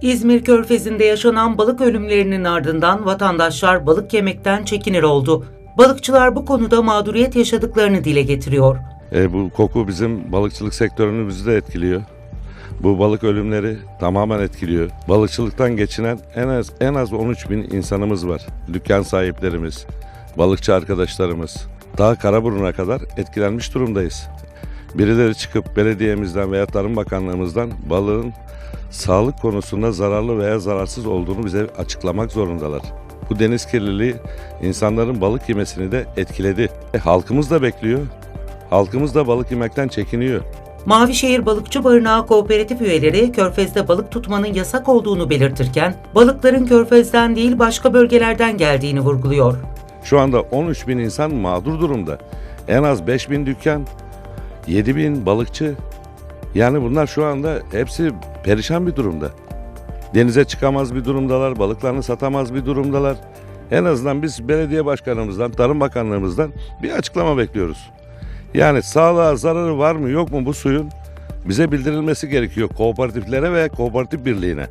İzmir Körfezi'nde yaşanan balık ölümlerinin ardından vatandaşlar balık yemekten çekinir oldu. Balıkçılar bu konuda mağduriyet yaşadıklarını dile getiriyor. E, bu koku bizim balıkçılık sektörünü bizi de etkiliyor. Bu balık ölümleri tamamen etkiliyor. Balıkçılıktan geçinen en az en az 13 bin insanımız var. Dükkan sahiplerimiz, balıkçı arkadaşlarımız. Daha Karaburun'a kadar etkilenmiş durumdayız. Birileri çıkıp belediyemizden veya Tarım Bakanlığımızdan balığın sağlık konusunda zararlı veya zararsız olduğunu bize açıklamak zorundalar. Bu deniz kirliliği insanların balık yemesini de etkiledi. E, halkımız da bekliyor. Halkımız da balık yemekten çekiniyor. Mavişehir Balıkçı Barınağı Kooperatif üyeleri Körfez'de balık tutmanın yasak olduğunu belirtirken, balıkların Körfez'den değil başka bölgelerden geldiğini vurguluyor. Şu anda 13 bin insan mağdur durumda. En az 5 bin dükkan, 7 bin balıkçı. Yani bunlar şu anda hepsi perişan bir durumda. Denize çıkamaz bir durumdalar, balıklarını satamaz bir durumdalar. En azından biz belediye başkanımızdan, Tarım Bakanlığımızdan bir açıklama bekliyoruz. Yani sağlığa zararı var mı yok mu bu suyun bize bildirilmesi gerekiyor kooperatiflere ve kooperatif birliğine.